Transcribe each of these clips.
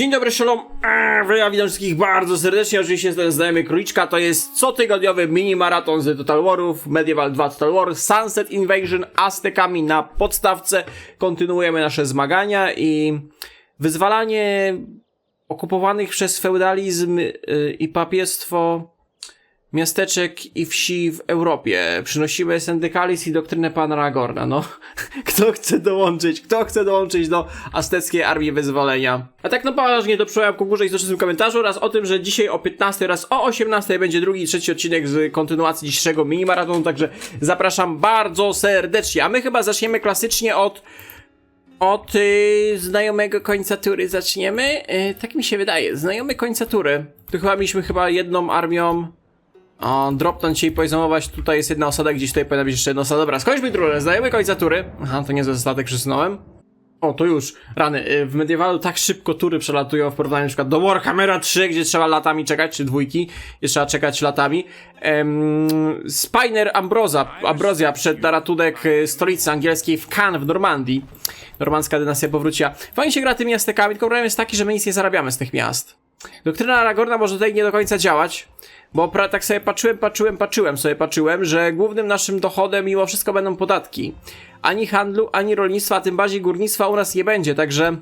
Dzień dobry, shalom. Eee, Ja witam wszystkich bardzo serdecznie. Oczywiście znajomy Króliczka. To jest cotygodniowy mini maraton z Total Warów, Medieval 2 Total War, Sunset Invasion, Aztekami na podstawce. Kontynuujemy nasze zmagania i wyzwalanie okupowanych przez feudalizm yy, i papiestwo miasteczek i wsi w Europie. Przynosimy syndykalizm i doktrynę pana Aragorna. No, kto chce dołączyć? Kto chce dołączyć do azteckiej armii wyzwolenia? A tak no poważnie to przełam ku górze i w komentarzu oraz o tym, że dzisiaj o 15 oraz o 18 będzie drugi i trzeci odcinek z kontynuacji dzisiejszego mini-maratonu, także zapraszam bardzo serdecznie. A my chyba zaczniemy klasycznie od od y, znajomego końca tury zaczniemy. Y, tak mi się wydaje. Znajomy końca tury. Tu chyba mieliśmy chyba jedną armią o, dropnąć się i poizomować. Tutaj jest jedna osada, gdzieś tutaj powinna być jeszcze jedna osada. Dobra, skończmy turę. Znajomy końca tury. Aha, to niezły statek przesunąłem. O, to już. Rany. y, W Medievalu tak szybko tury przelatują w porównaniu na przykład do Warhammera 3, gdzie trzeba latami czekać, czy dwójki, gdzie trzeba czekać latami. Ehm, Spiner Ambroza, Ambrozja przed ratunek y, stolicy angielskiej w Cannes w Normandii. Normandzka dynastia powróciła. Fajnie się gra tymi Aztekami, tylko problem jest taki, że my nic nie zarabiamy z tych miast. Doktryna Aragorna może tutaj nie do końca działać, bo pra, tak sobie patrzyłem, patrzyłem, patrzyłem sobie, patrzyłem, że głównym naszym dochodem mimo wszystko będą podatki. Ani handlu, ani rolnictwa, a tym bardziej górnictwa u nas nie będzie, także...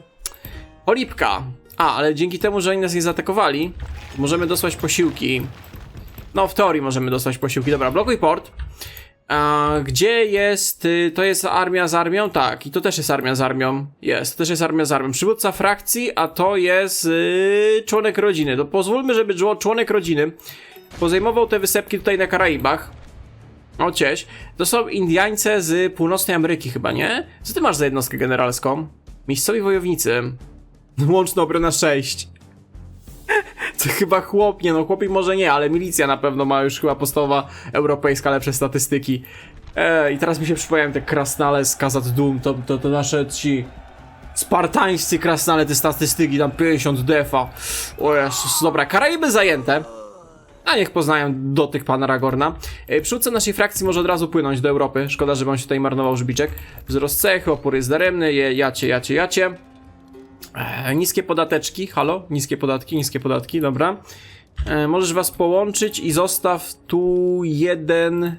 Olipka. A, ale dzięki temu, że oni nas nie zaatakowali, możemy dostać posiłki. No, w teorii możemy dostać posiłki. Dobra, blokuj port. A, gdzie jest, y, to jest armia z armią? Tak, i to też jest armia z armią. Jest, to też jest armia z armią. Przywódca frakcji, a to jest yy, członek rodziny. To pozwólmy, żeby czło- członek rodziny pozajmował te wysepki tutaj na Karaibach. O, cieś. To są Indiańce z północnej Ameryki chyba, nie? Co ty masz za jednostkę generalską? Miejscowi wojownicy. Łączna obrona 6. To chyba chłop, nie no chłopi może nie, ale milicja na pewno ma już chyba podstawowa europejska lepsze statystyki. E, I teraz mi się przypomniałem te krasnale z Kazat Doom, to, to, to nasze ci spartańscy krasnale, te statystyki, tam 50 defa. O Jezus, dobra, Karaiby zajęte. A niech poznają dotyk pana Ragorna. E, Przywódca naszej frakcji może od razu płynąć do Europy. Szkoda, że on się tutaj marnował żubiczek. Wzrost cechy, opór jest daremny, je, jacie, jacie, jacie. E, niskie podateczki, halo? Niskie podatki, niskie podatki, dobra. E, możesz was połączyć i zostaw tu jeden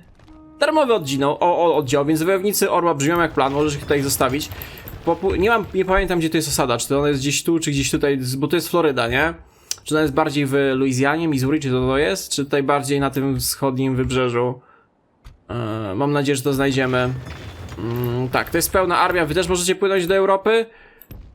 darmowy oddział, o, o, oddział, więc wojownicy Orła brzmią jak plan, możesz ich tutaj zostawić. Popu nie mam, nie pamiętam gdzie to jest osada, czy to ona jest gdzieś tu, czy gdzieś tutaj, bo to jest Floryda, nie? Czy ona jest bardziej w Luizjanie, Missouri, czy to to jest? Czy tutaj bardziej na tym wschodnim wybrzeżu? E, mam nadzieję, że to znajdziemy. Mm, tak, to jest pełna armia, wy też możecie płynąć do Europy.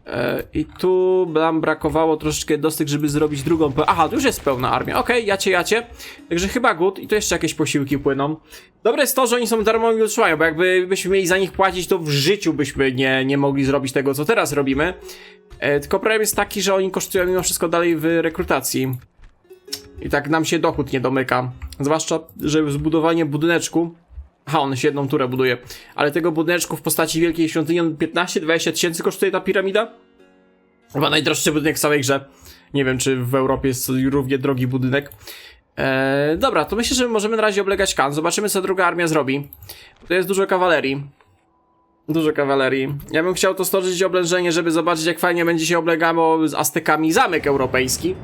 E, I tu nam brakowało troszeczkę jednostek, żeby zrobić drugą. Aha, tu już jest pełna armia. Okej, jacie, jacie. Także chyba good. I tu jeszcze jakieś posiłki płyną. Dobre jest to, że oni są darmowi utrzymają, bo jakby byśmy mieli za nich płacić, to w życiu byśmy nie, nie mogli zrobić tego, co teraz robimy. E, tylko problem jest taki, że oni kosztują mimo wszystko dalej w rekrutacji. I tak nam się dochód nie domyka. Zwłaszcza, że zbudowanie budyneczku. Aha, on się jedną turę buduje. Ale tego budyneczku w postaci wielkiej świątyni on 15-20 tysięcy kosztuje ta piramida? Chyba najdroższy budynek w całej grze. Nie wiem, czy w Europie jest równie drogi budynek. Eee, dobra, to myślę, że możemy na razie oblegać Kan. Zobaczymy, co druga armia zrobi. To jest dużo kawalerii. Dużo kawalerii. Ja bym chciał to stoczyć oblężenie, żeby zobaczyć, jak fajnie będzie się oblegało z Aztekami zamek europejski.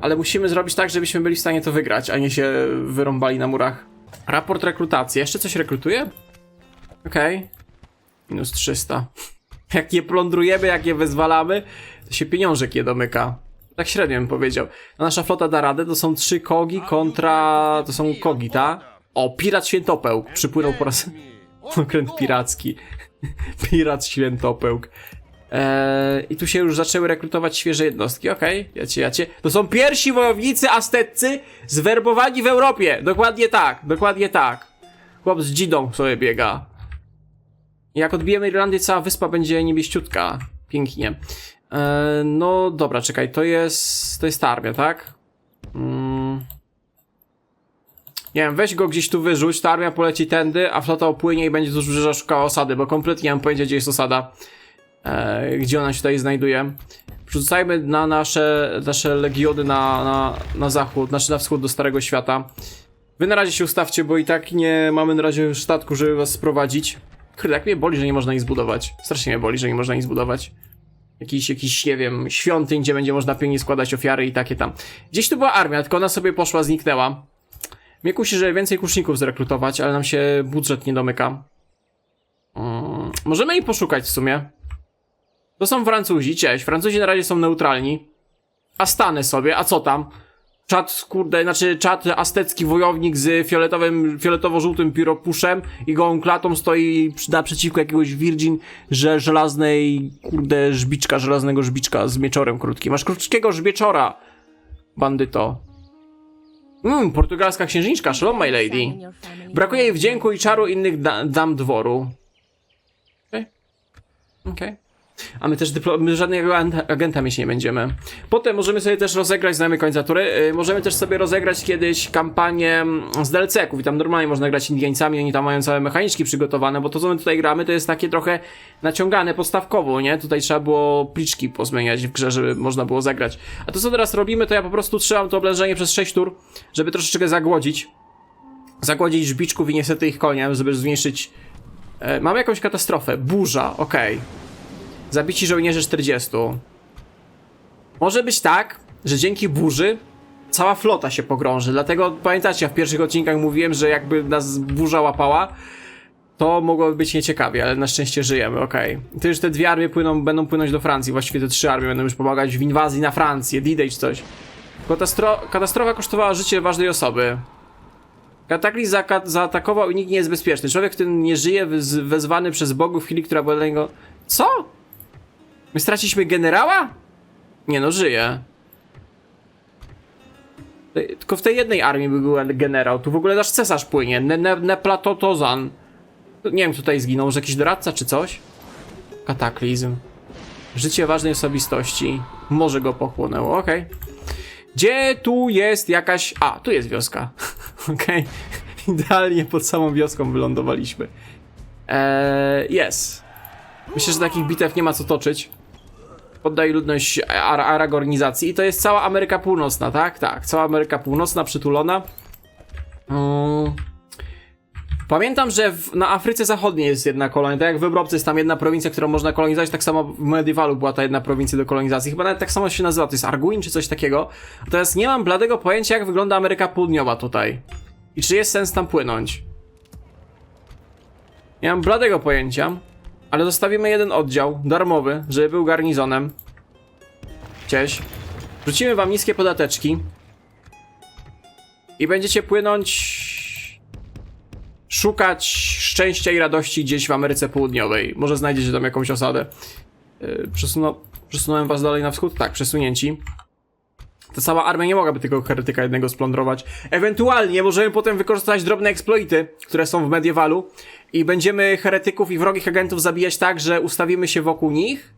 Ale musimy zrobić tak, żebyśmy byli w stanie to wygrać, a nie się wyrąbali na murach. Raport rekrutacji. Jeszcze coś rekrutuje? Okej. Minus 300. Jak je plądrujemy, jak je wyzwalamy, to się pieniążek je domyka. Tak średnio bym powiedział. A nasza flota da radę, to są trzy kogi kontra... to są kogi, ta? O, pirat świętopełk. Przypłynął po raz... Okręt piracki. Pirat świętopełk. Eee, I tu się już zaczęły rekrutować świeże jednostki, okej, jacie, jacie. To są pierwsi wojownicy azteccy zwerbowani w Europie. Dokładnie tak, dokładnie tak. Chłop z dzidą sobie biega. Jak odbijemy Irlandię, cała wyspa będzie niebieściutka. Pięknie. Eee, no dobra, czekaj, to jest. To jest armia, tak? Mm. Nie wiem, weź go gdzieś tu wyrzuć, ta armia poleci tędy, a flota opłynie i będzie wzdłuż wybrzeża szukała osady, bo kompletnie nie mam pojęcia, gdzie jest osada. E, gdzie ona się tutaj znajduje. Przerzucajmy na nasze, nasze legiony na, na, na zachód, znaczy na wschód do Starego Świata. Wy na razie się ustawcie, bo i tak nie mamy na razie statku, żeby was sprowadzić. Kurde, jak mnie boli, że nie można ich zbudować. Strasznie mnie boli, że nie można ich zbudować. jakiś, jakiś, nie wiem, świątyń, gdzie będzie można pięknie składać ofiary i takie tam. Gdzieś tu była armia, tylko ona sobie poszła, zniknęła. Mnie kusi, że więcej kuszników zrekrutować, ale nam się budżet nie domyka. Mm, możemy ich poszukać w sumie. To są Francuzi, cześć. Francuzi na razie są neutralni. A stanę sobie, a co tam? Czad, kurde, znaczy czad aztecki wojownik z fioletowym, fioletowo-żółtym pióropuszem i gołą klatą stoi naprzeciwko jakiegoś Virgin, że żelaznej, kurde, żbiczka, żelaznego żbiczka z mieczorem krótkim. Masz krótkiego żbieczora, bandyto. Mmm, portugalska księżniczka, shalom my lady. Brakuje jej wdzięku i czaru innych da dam dworu. Okej. Okej. A my też my żadnego agenta mieć nie będziemy. Potem możemy sobie też rozegrać, znamy końca tury, yy, możemy też sobie rozegrać kiedyś kampanię z DLC-ków i tam normalnie można grać Indiańcami, oni tam mają całe mechaniczki przygotowane, bo to co my tutaj gramy to jest takie trochę naciągane podstawkowo, nie? Tutaj trzeba było pliczki pozmieniać w grze, żeby można było zagrać. A to co teraz robimy, to ja po prostu trzymam to oblężenie przez 6 tur, żeby troszeczkę zagłodzić. Zagłodzić żbiczków i niestety ich koniem, żeby zmniejszyć... E, mam jakąś katastrofę. Burza, okej. Zabici żołnierze 40. Może być tak, że dzięki burzy cała flota się pogrąży. Dlatego pamiętacie, w pierwszych odcinkach mówiłem, że jakby nas burza łapała, to mogłoby być nieciekawie, ale na szczęście żyjemy, okej. To już te dwie armie płyną, będą płynąć do Francji, właściwie te trzy armie będą już pomagać w inwazji na Francję, D-Day czy coś. Katastro katastrofa kosztowała życie ważnej osoby. Kataklizm zaka- zaatakował i nikt nie jest bezpieczny. Człowiek, który nie żyje, wez wezwany przez bogów w chwili, która była dla niego... Co? My straciliśmy generała? Nie no, żyje. Tylko w tej jednej armii by był generał. Tu w ogóle nasz cesarz płynie. Ne, ne, Neplatotozan. Nie wiem, tutaj zginął. Może jakiś doradca czy coś? Kataklizm. Życie ważnej osobistości. Może go pochłonęło, okej. Gdzie tu jest jakaś... A, tu jest wioska. Okej. Idealnie pod samą wioską wylądowaliśmy. Eee, jest. Myślę, że takich bitew nie ma co toczyć. Poddaj ludność ar aragornizacji. I to jest cała Ameryka Północna, tak? Tak, cała Ameryka Północna przytulona. Mm. Pamiętam, że w, na Afryce Zachodniej jest jedna kolonia. Tak jak w Europce jest tam jedna prowincja, którą można kolonizować, tak samo w Medievalu była ta jedna prowincja do kolonizacji. Chyba nawet tak samo się nazywa, to jest Arguin czy coś takiego. Natomiast nie mam bladego pojęcia, jak wygląda Ameryka Południowa tutaj. I czy jest sens tam płynąć. Nie mam bladego pojęcia. Ale zostawimy jeden oddział, darmowy, żeby był garnizonem. Cześć. Rzucimy wam niskie podateczki. I będziecie płynąć... Szukać szczęścia i radości gdzieś w Ameryce Południowej. Może znajdziecie tam jakąś osadę. Yy, przesuną... Przesunąłem was dalej na wschód? Tak, przesunięci. Ta cała armia nie mogłaby tego heretyka jednego splądrować. Ewentualnie możemy potem wykorzystać drobne exploity, które są w mediewalu i będziemy heretyków i wrogich agentów zabijać tak, że ustawimy się wokół nich.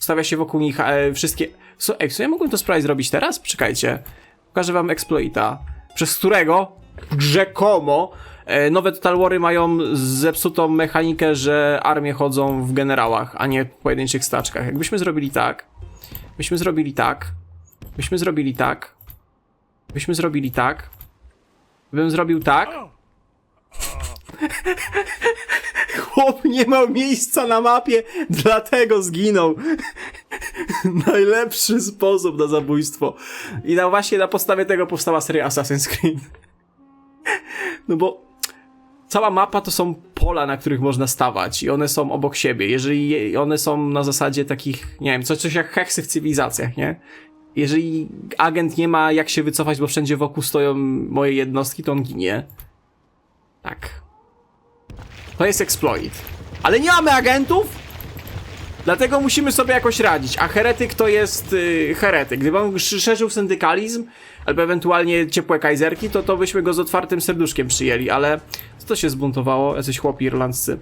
Ustawia się wokół nich e, wszystkie... So, ej, w sumie mógłbym to sprawdzić zrobić teraz? Czekajcie. Pokażę wam exploita, przez którego rzekomo e, nowe Total Wary mają zepsutą mechanikę, że armie chodzą w generałach, a nie w pojedynczych staczkach. Jakbyśmy zrobili tak, byśmy zrobili tak, byśmy zrobili tak, byśmy zrobili tak, bym zrobił tak, Chłop nie miał miejsca na mapie, dlatego zginął. Najlepszy sposób na zabójstwo. I na właśnie na podstawie tego powstała seria Assassin's Creed. No bo cała mapa to są pola, na których można stawać i one są obok siebie. Jeżeli je- one są na zasadzie takich, nie wiem, coś, coś jak heksy w cywilizacjach, nie? Jeżeli agent nie ma jak się wycofać, bo wszędzie wokół stoją moje jednostki, to on ginie. Tak. To jest exploit. Ale nie mamy agentów? Dlatego musimy sobie jakoś radzić. A heretyk to jest yy, heretyk. Gdyby on sz- szerzył syndykalizm, albo ewentualnie ciepłe kajzerki, to to byśmy go z otwartym serduszkiem przyjęli, ale co to się zbuntowało? Jacyś chłopi irlandzcy.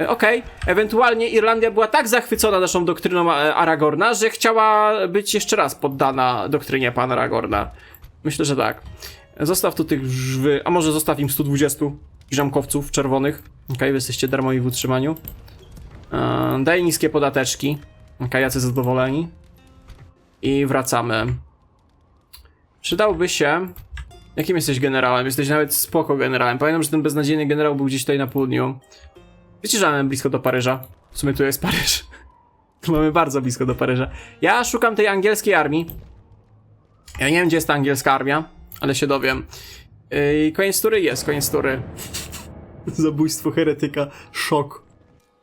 E, Okej, ewentualnie Irlandia była tak zachwycona naszą doktryną e, Aragorna, że chciała być jeszcze raz poddana doktrynie pana Aragorna. Myślę, że tak. Zostaw tu tych żwy, a może zostaw im 120 piżamkowców czerwonych. Okej, wy jesteście darmowi w utrzymaniu. Eee, daj niskie podateczki. Okej, jacy zadowoleni. I wracamy. Przydałby się... Jakim jesteś generałem? Jesteś nawet spoko generałem. Pamiętam, że ten beznadziejny generał był gdzieś tutaj na południu. Wiecie, że blisko do Paryża. W sumie tu jest Paryż. Mamy bardzo blisko do Paryża. Ja szukam tej angielskiej armii. Ja nie wiem, gdzie jest ta angielska armia, ale się dowiem. Yy, koniec tury jest, koniec tury. Zabójstwo heretyka. Szok.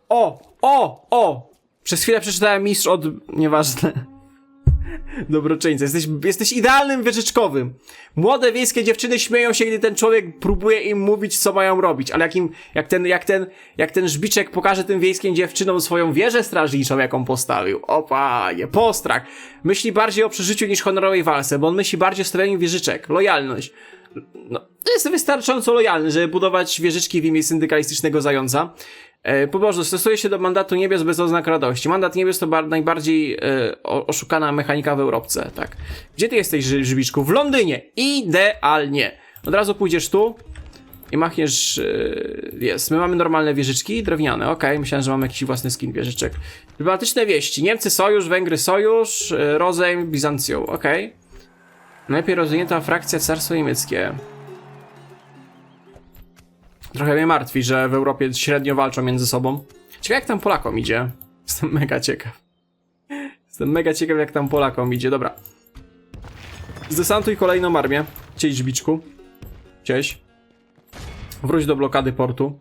O! O! O! Przez chwilę przeczytałem mistrz od... Nieważne. Dobroczyńca. Jesteś, jesteś idealnym wieżyczkowym. Młode wiejskie dziewczyny śmieją się, gdy ten człowiek próbuje im mówić, co mają robić. Ale jak, im, jak, ten, jak, ten, jak ten żbiczek pokaże tym wiejskim dziewczynom swoją wieżę strażniczą, jaką postawił. O panie, postrach. Myśli bardziej o przeżyciu niż honorowej walce, bo on myśli bardziej o stawianiu wieżyczek. Lojalność. No, jest wystarczająco lojalny, żeby budować wieżyczki w imię syndykalistycznego zająca. E, pobożność stosuje się do mandatu niebios bez oznak radości. Mandat niebios to bar- najbardziej e, oszukana mechanika w Europce, tak. Gdzie ty jesteś, Ży- Żbiczku? W Londynie! Idealnie! Od razu pójdziesz tu i machniesz... E, jest. My mamy normalne wieżyczki, drewniane, okej. Myślałem, że mamy jakiś własny skin wieżyczek. Dyplomatyczne wieści. Niemcy sojusz, Węgry sojusz, e, Rozejm, Bizancją, okej. Najlepiej rozwinięta frakcja carstwo niemieckie. Trochę mnie martwi, że w Europie średnio walczą między sobą. Ciekawe jak tam Polakom idzie. Jestem mega ciekaw. Jestem mega ciekaw jak tam Polakom idzie. Dobra. Zdesantuj kolejną armię. Cześć Żbiczku. Cześć. Wróć do blokady portu.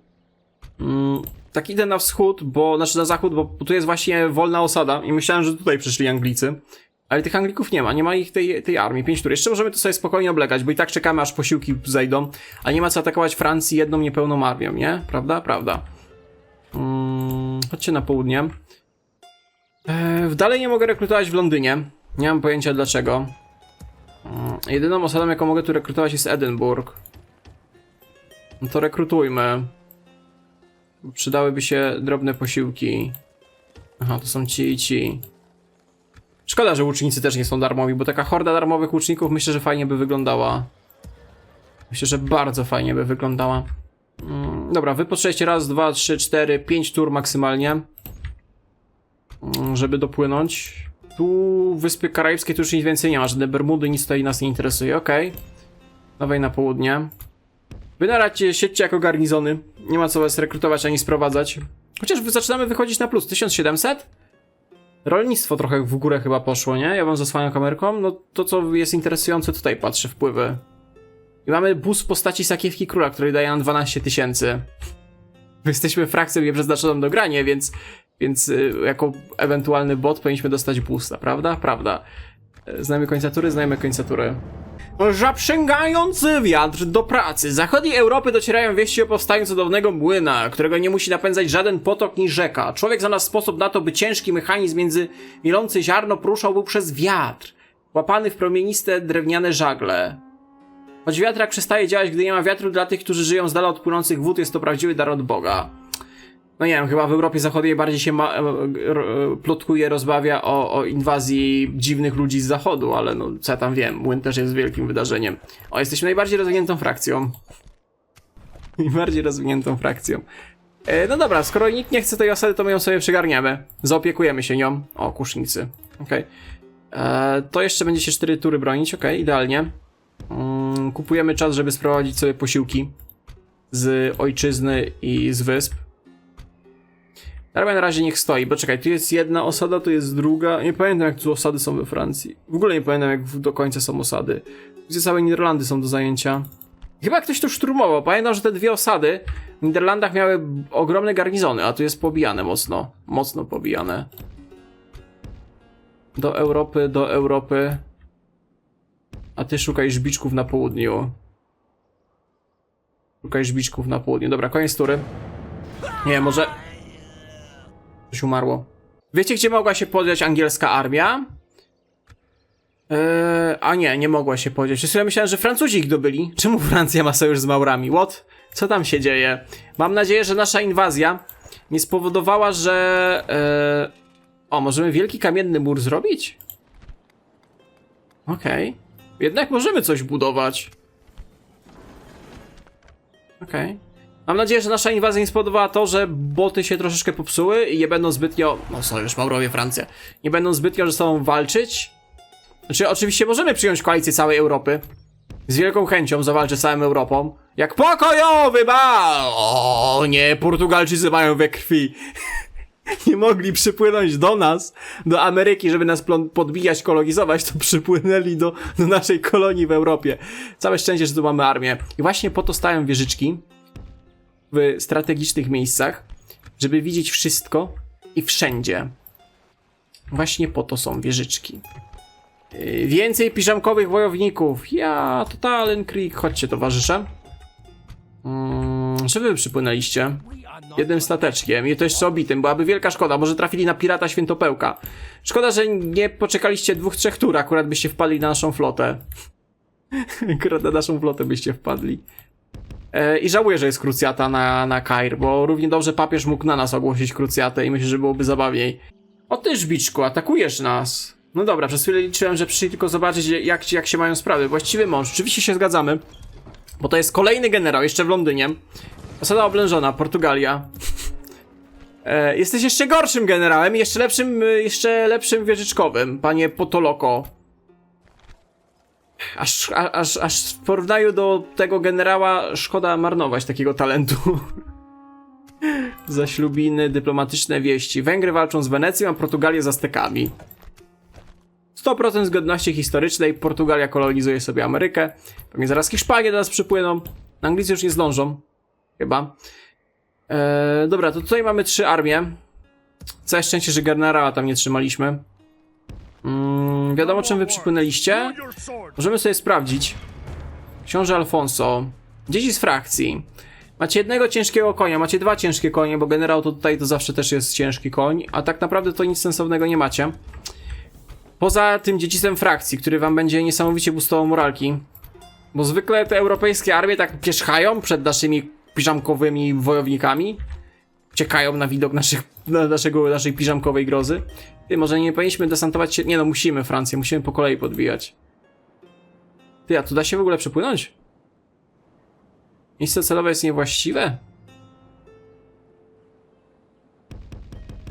Mm, tak idę na wschód, bo, znaczy na zachód, bo tu jest właśnie wolna osada i myślałem, że tutaj przyszli Anglicy. Ale tych Anglików nie ma, nie ma ich tej, tej armii, pięć tur. Jeszcze możemy to sobie spokojnie oblegać, bo i tak czekamy aż posiłki zejdą, a nie ma co atakować Francji jedną niepełną armią, nie? Prawda? Prawda. Mm, chodźcie na południe. Eee, dalej nie mogę rekrutować w Londynie. Nie mam pojęcia dlaczego. Mm, jedyną osadą, jaką mogę tu rekrutować jest Edynburg. No to rekrutujmy. Przydałyby się drobne posiłki. Aha, to są ci i ci. Szkoda, że łucznicy też nie są darmowi, bo taka horda darmowych łuczników myślę, że fajnie by wyglądała. Myślę, że bardzo fajnie by wyglądała. Mm, dobra, wy potrzebujecie raz, dwa, trzy, cztery, pięć tur maksymalnie. Mm, żeby dopłynąć. Tu Wyspy Karaibskie tu już nic więcej nie ma, żadne Bermudy, nic tutaj nas nie interesuje, okej. Dawaj na południe. Wy na razie siedźcie jako garnizony. Nie ma co was rekrutować ani sprowadzać. Chociaż zaczynamy wychodzić na plus. 1700? Rolnictwo trochę w górę chyba poszło, nie? Ja wam zasłaniam kamerką. No to, co jest interesujące, tutaj patrzę, wpływy. I mamy bus w postaci Sakiewki Króla, który daje nam 12 tysięcy. My Jesteśmy frakcją nieprzeznaczoną do grania, więc, więc y, jako ewentualny bot powinniśmy dostać boosta, prawda? Prawda. Y, Znamy końca tury, Zaprzęgający wiatr do pracy. Z zachodniej Europy docierają wieści o powstaniu cudownego młyna, którego nie musi napędzać żaden potok ni rzeka. Człowiek znalazł sposób na to, by ciężki mechanizm między milący ziarno poruszał był przez wiatr, łapany w promieniste drewniane żagle. Choć wiatrak przestaje działać, gdy nie ma wiatru, dla tych, którzy żyją z dala od płynących wód, jest to prawdziwy dar od Boga. No nie wiem, chyba w Europie Zachodniej bardziej się ma, e, e, plotkuje, rozbawia o, o inwazji dziwnych ludzi z zachodu, ale no co ja tam wiem, młyn też jest wielkim wydarzeniem. O, jesteśmy najbardziej rozwiniętą frakcją. Najbardziej rozwiniętą frakcją. E, no dobra, skoro nikt nie chce tej osady, to my ją sobie przygarniemy. Zaopiekujemy się nią. O, kusznicy. Okej. E, To jeszcze będzie się 4 tury bronić, okej, idealnie. Mm, kupujemy czas, żeby sprowadzić sobie posiłki z ojczyzny i z wysp. Armia na razie niech stoi, bo czekaj, tu jest jedna osada, tu jest druga. Nie pamiętam jak tu osady są we Francji. W ogóle nie pamiętam jak do końca są osady. Gdzie całe Niderlandy są do zajęcia. Chyba ktoś tu szturmował. Pamiętam, że te dwie osady w Niderlandach miały ogromne garnizony, a tu jest pobijane mocno. Mocno pobijane. Do Europy, do Europy. A ty szukaj żbiczków na południu. Szukaj żbiczków na południu. Dobra, koniec tury. Nie, może... Coś umarło. Wiecie, gdzie mogła się podziać angielska armia? Eee, a nie, nie mogła się podziać. Przez chwilę myślałem, że Francuzi ich dobyli. Czemu Francja ma sojusz z Maurami? What? Co tam się dzieje? Mam nadzieję, że nasza inwazja nie spowodowała, że... Eee... O, możemy wielki kamienny mur zrobić? Okej. Jednak możemy coś budować. Okej. Mam nadzieję, że nasza inwazja nie spowodowała to, że boty się troszeczkę popsuły i nie będą zbytnio. No sojusz Maurowie, Francja. Nie będą zbytnio ze sobą walczyć. Znaczy, oczywiście możemy przyjąć koalicję całej Europy. Z wielką chęcią zawalczę z całą Europą. Jak pokojowy bal! O nie, Portugalczycy mają we krwi. nie mogli przypłynąć do nas, do Ameryki, żeby nas podbijać, kolonizować, to przypłynęli do, do naszej kolonii w Europie. Całe szczęście, że tu mamy armię. I właśnie po to stają wieżyczki w strategicznych miejscach, żeby widzieć wszystko i wszędzie. Właśnie po to są wieżyczki. Yy, Więcej piżamkowych wojowników. Ja, Totalen Creek. Chodźcie, towarzysze. Mm, czy wy przypłynęliście? Jednym stateczkiem i to jeszcze obitym. Byłaby wielka szkoda. Może trafili na pirata świętopełka. Szkoda, że nie poczekaliście dwóch, trzech tur. Akurat byście wpadli na naszą flotę. akurat na naszą flotę byście wpadli. E, I żałuję, że jest krucjata na, na Kair, bo równie dobrze papież mógł na nas ogłosić krucjatę i myślę, że byłoby zabawniej. O ty, żbiczku, atakujesz nas. No dobra, przez chwilę liczyłem, że przyszli tylko zobaczyć, jak, jak się mają sprawy. Właściwy mąż, oczywiście się zgadzamy. Bo to jest kolejny generał, jeszcze w Londynie. Osada oblężona, Portugalia. E, jesteś jeszcze gorszym generałem jeszcze lepszym, y, jeszcze lepszym wieżyczkowym, panie Potoloko. Aż, aż, aż w porównaniu do tego generała szkoda marnować takiego talentu. Zaślubiny, dyplomatyczne wieści. Węgry walczą z Wenecją, a Portugalię z Aztekami. 100% zgodności historycznej. Portugalia kolonizuje sobie Amerykę. Pewnie zaraz Hiszpanie do nas przypłyną. Anglicy już nie zdążą. Chyba. Eee, dobra, to tutaj mamy trzy armie. Całe szczęście, że generała tam nie trzymaliśmy. Mm, wiadomo, czym wy przypłynęliście? Możemy sobie sprawdzić. Książę Alfonso. Dzieci z frakcji. Macie jednego ciężkiego konia, macie dwa ciężkie konie, bo generał to tutaj to zawsze też jest ciężki koń, a tak naprawdę to nic sensownego nie macie. Poza tym dziedzicem frakcji, który wam będzie niesamowicie boostował moralki. Bo zwykle te europejskie armie tak pierzchają przed naszymi piżamkowymi wojownikami. Uciekają na widok naszych, na naszego, naszej piżamkowej grozy. Ty, może nie powinniśmy desantować się... Nie no, musimy Francję, musimy po kolei podbijać. Ty, a tu da się w ogóle przepłynąć? Miejsce celowe jest niewłaściwe?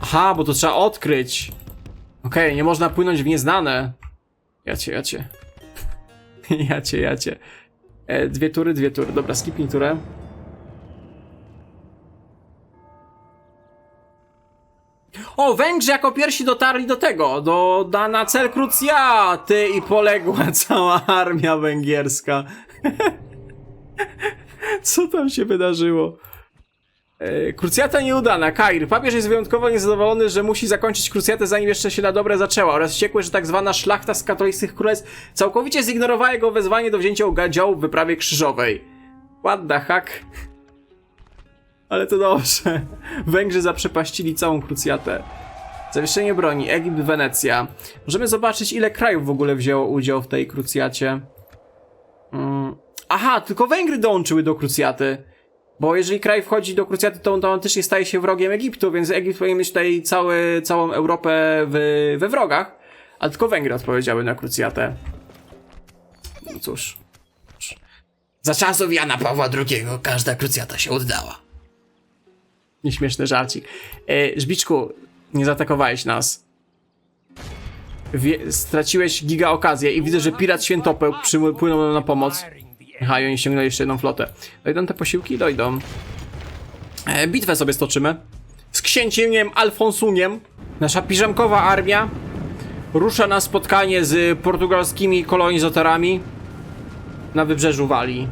Aha, bo to trzeba odkryć. Okej, nie można płynąć w nieznane. Jacie, jacie. jacie, jacie. E, dwie tury, dwie tury. Dobra, skipnij turę. O, Węgrzy jako pierwsi dotarli do tego, do, da, na cel krucjaty i poległa cała armia węgierska. Co tam się wydarzyło? E, Krucjata nieudana. Kair. Papież jest wyjątkowo niezadowolony, że musi zakończyć krucjatę zanim jeszcze się na dobre zaczęła oraz wściekły, że tak zwana szlachta z katolickich królestw całkowicie zignorowała jego wezwanie do wzięcia udziału w wyprawie krzyżowej. What the fuck? Ale to dobrze. Węgrzy zaprzepaścili całą krucjatę. Zawieszenie broni. Egipt, Wenecja. Możemy zobaczyć, ile krajów w ogóle wzięło udział w tej krucjacie. Mm. Aha, tylko Węgry dołączyły do krucjaty. Bo jeżeli kraj wchodzi do krucjaty, to automatycznie staje się wrogiem Egiptu, więc Egipt powinien mieć tutaj cały, całą Europę w, we wrogach, a tylko Węgry odpowiedziały na krucjatę. No cóż. Za czasów Jana Pawła II każda krucjata się oddała. Nieśmieszny żarcik. E, Żbiczku, nie zaatakowałeś nas. Wie, straciłeś giga okazję i widzę, że pirat świętopełk przypłynął nam na pomoc. Aha, i oni ściągnęli jeszcze jedną flotę. Dojdą te posiłki? Dojdą. E, bitwę sobie stoczymy. Z księciem Alfonsuniem. Nasza piżamkowa armia rusza na spotkanie z portugalskimi kolonizatorami na wybrzeżu Walii.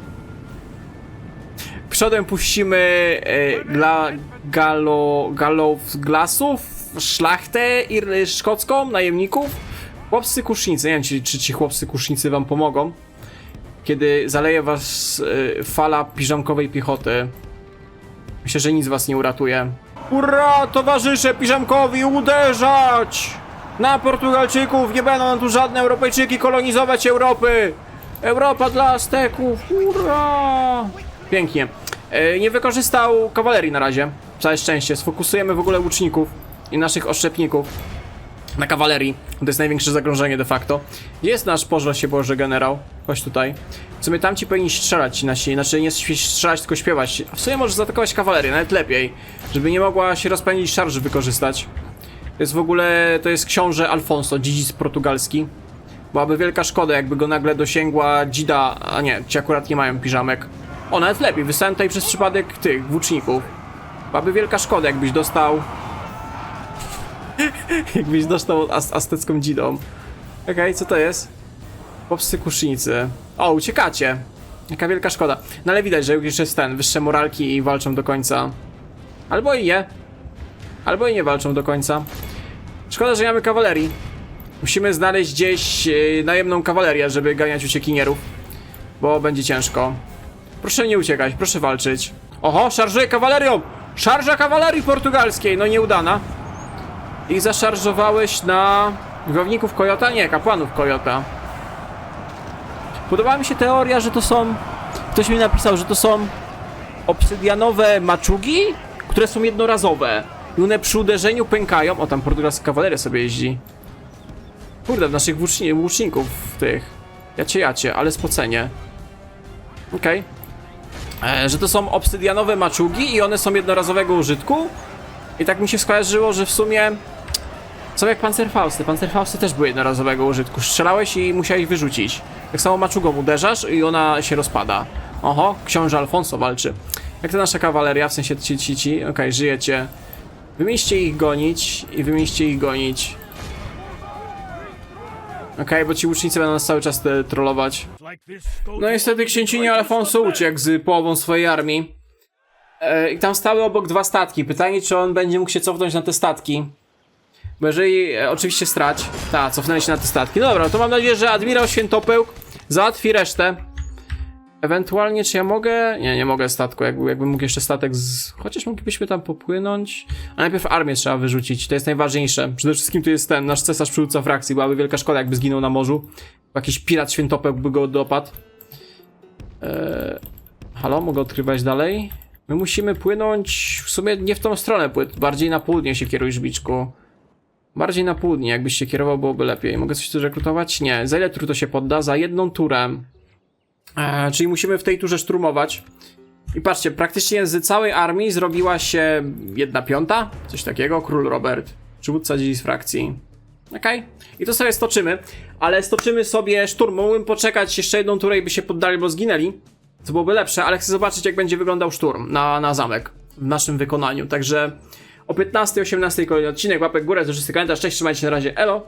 Przodem puścimy e, gla, galo, galów glasów, szlachtę ir, szkocką, najemników. Chłopcy kusznicy, nie wiem czy, czy ci chłopcy kusznicy wam pomogą kiedy zaleje was y, fala piżamkowej piechoty. Myślę, że nic was nie uratuje. Ura, towarzysze piżamkowi, uderzać! Na Portugalczyków nie będą tu żadne Europejczyki kolonizować Europy! Europa dla Azteków, ura! Pięknie. E, nie wykorzystał kawalerii na razie. Całe szczęście. Sfokusujemy w ogóle łuczników i naszych oszczepników na kawalerii. To jest największe zagrożenie de facto. Jest nasz pożar się Boże generał? Chodź tutaj. W sumie tamci powinni strzelać ci nasi, znaczy nie strzelać, tylko śpiewać. A w sumie możesz zaatakować kawalerię, nawet lepiej. Żeby nie mogła się rozpędzić szarży wykorzystać. To jest w ogóle, to jest książę Alfonso, dziedzic portugalski. Byłaby wielka szkoda, jakby go nagle dosięgła dzida, a nie, ci akurat nie mają piżamek. O, nawet lepiej, wystałem tutaj przez przypadek tych, włóczników. Byłaby wielka szkoda, jakbyś dostał Jakbyś dostał as aztecką dzidą. Okej, co to jest? Popsy kusznicy. O, uciekacie. Jaka wielka szkoda. No ale widać, że już jest ten, wyższe moralki i walczą do końca. Albo i nie. Albo i nie walczą do końca. Szkoda, że nie mamy kawalerii. Musimy znaleźć gdzieś yy, najemną kawalerię, żeby ganiać uciekinierów. Bo będzie ciężko. Proszę nie uciekać, proszę walczyć. Oho, szarżuję kawalerią! Szarża kawalerii portugalskiej, no nieudana. I zaszarżowałeś na wojowników Kojota? Nie, kapłanów Kojota. Podoba mi się teoria, że to są... Ktoś mi napisał, że to są obsydianowe maczugi, które są jednorazowe. I one przy uderzeniu pękają. O, tam portugalska kawaleria sobie jeździ. Kurde, w naszych łuczni łuczników tych. Jacie, jacie, ale spocenie. Okej. E, Że to są obsydianowe maczugi i one są jednorazowego użytku. I tak mi się skojarzyło, że w sumie są jak pancerfausty. Pancerfausty też były jednorazowego użytku. Strzelałeś i musiałeś wyrzucić. Tak samo maczugą uderzasz i ona się rozpada. Oho, książę Alfonso walczy. Jak to nasza kawaleria, w sensie ci, ci, ci. Okej, żyjecie. Wymieście ich gonić i wymieście ich gonić. Okej, bo ci łucznicy będą nas cały czas trollować. No niestety księcini Alfonso uciekł z połową swojej armii. E, I tam stały obok dwa statki. Pytanie, czy on będzie mógł się cofnąć na te statki. Bo jeżeli e, oczywiście strać. Ta, cofnęli się na te statki. No dobra, to mam nadzieję, że admirał Świętopełk załatwi resztę. Ewentualnie, czy ja mogę? Nie, nie mogę statku. Jakby, jakbym mógł jeszcze statek z. Chociaż moglibyśmy tam popłynąć. A najpierw armię trzeba wyrzucić. To jest najważniejsze. Przede wszystkim tu jest ten nasz cesarz przywódca frakcji. Byłaby wielka szkoda, jakby zginął na morzu. Jakiś pirat świętopełk by go dopadł. Eee, halo, mogę odkrywać dalej? My musimy płynąć w sumie nie w tą stronę płyt, bardziej na południe się kieruj, Żbiczku. Bardziej na południe, jakbyś się kierował, byłoby lepiej. Mogę coś tu rekrutować? Nie. Za ile tur to się podda? Za jedną turę. Eee, czyli musimy w tej turze szturmować. I patrzcie, praktycznie z całej armii zrobiła się jedna piąta, coś takiego, król Robert, przywódca dziś z frakcji. Okej, i to sobie stoczymy, ale stoczymy sobie szturm. Mógłbym poczekać jeszcze jedną turę i by się poddali, bo zginęli, co byłoby lepsze, ale chcę zobaczyć, jak będzie wyglądał szturm na, na zamek w naszym wykonaniu. Także o 15-18 kolejny odcinek, łapek górę, to wszyscy komentarz, cześć, trzymajcie się na razie, elo!